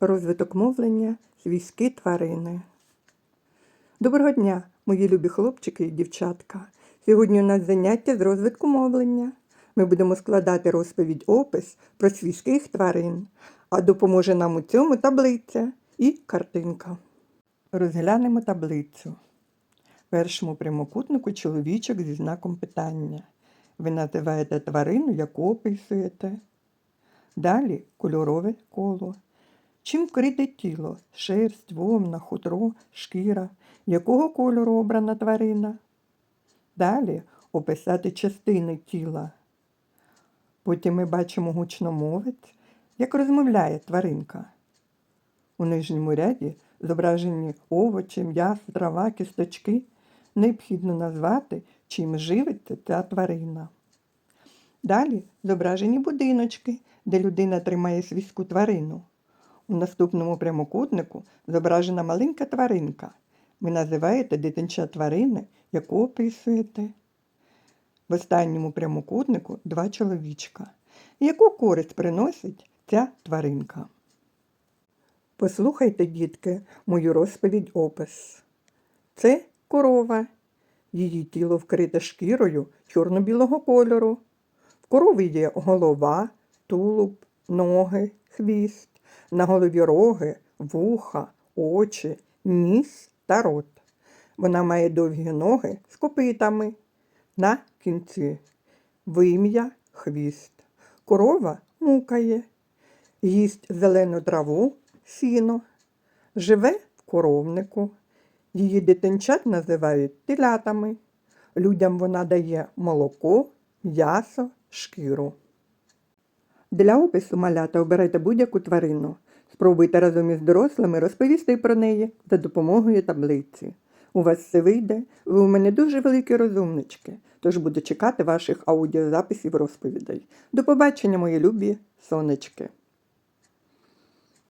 Розвиток мовлення свійські тварини. Доброго дня, мої любі хлопчики і дівчатка. Сьогодні у нас заняття з розвитку мовлення. Ми будемо складати розповідь опис про свійських тварин, а допоможе нам у цьому таблиця і картинка. Розглянемо таблицю. Першому прямокутнику чоловічок зі знаком питання. Ви називаєте тварину, яку описуєте. Далі кольорове коло. Чим вкрите тіло? Шерсть, вовна, хутро, шкіра. Якого кольору обрана тварина? Далі описати частини тіла. Потім ми бачимо гучномовець, як розмовляє тваринка. У нижньому ряді зображені овочі, м'ясо, трава, кісточки. Необхідно назвати, чим живиться ця тварина. Далі зображені будиночки, де людина тримає свійську тварину. У наступному прямокутнику зображена маленька тваринка. Ви називаєте дитинча тварини, яку описуєте. В останньому прямокутнику два чоловічка. Яку користь приносить ця тваринка? Послухайте, дітки, мою розповідь опис. Це корова. Її тіло вкрите шкірою чорно-білого кольору. В корови є голова, тулуб, ноги, хвіст, на голові роги, вуха, очі, ніс та рот. Вона має довгі ноги з копитами на кінці, вим'я, хвіст. Корова мукає, їсть зелену траву, сіно, живе в коровнику. Її дитинчат називають телятами. Людям вона дає молоко, м'ясо, шкіру. Для опису малята обирайте будь-яку тварину. Спробуйте разом із дорослими розповісти про неї за допомогою таблиці. У вас все вийде, ви у мене дуже великі розумнички, тож буду чекати ваших аудіозаписів розповідей. До побачення, мої любі сонечки!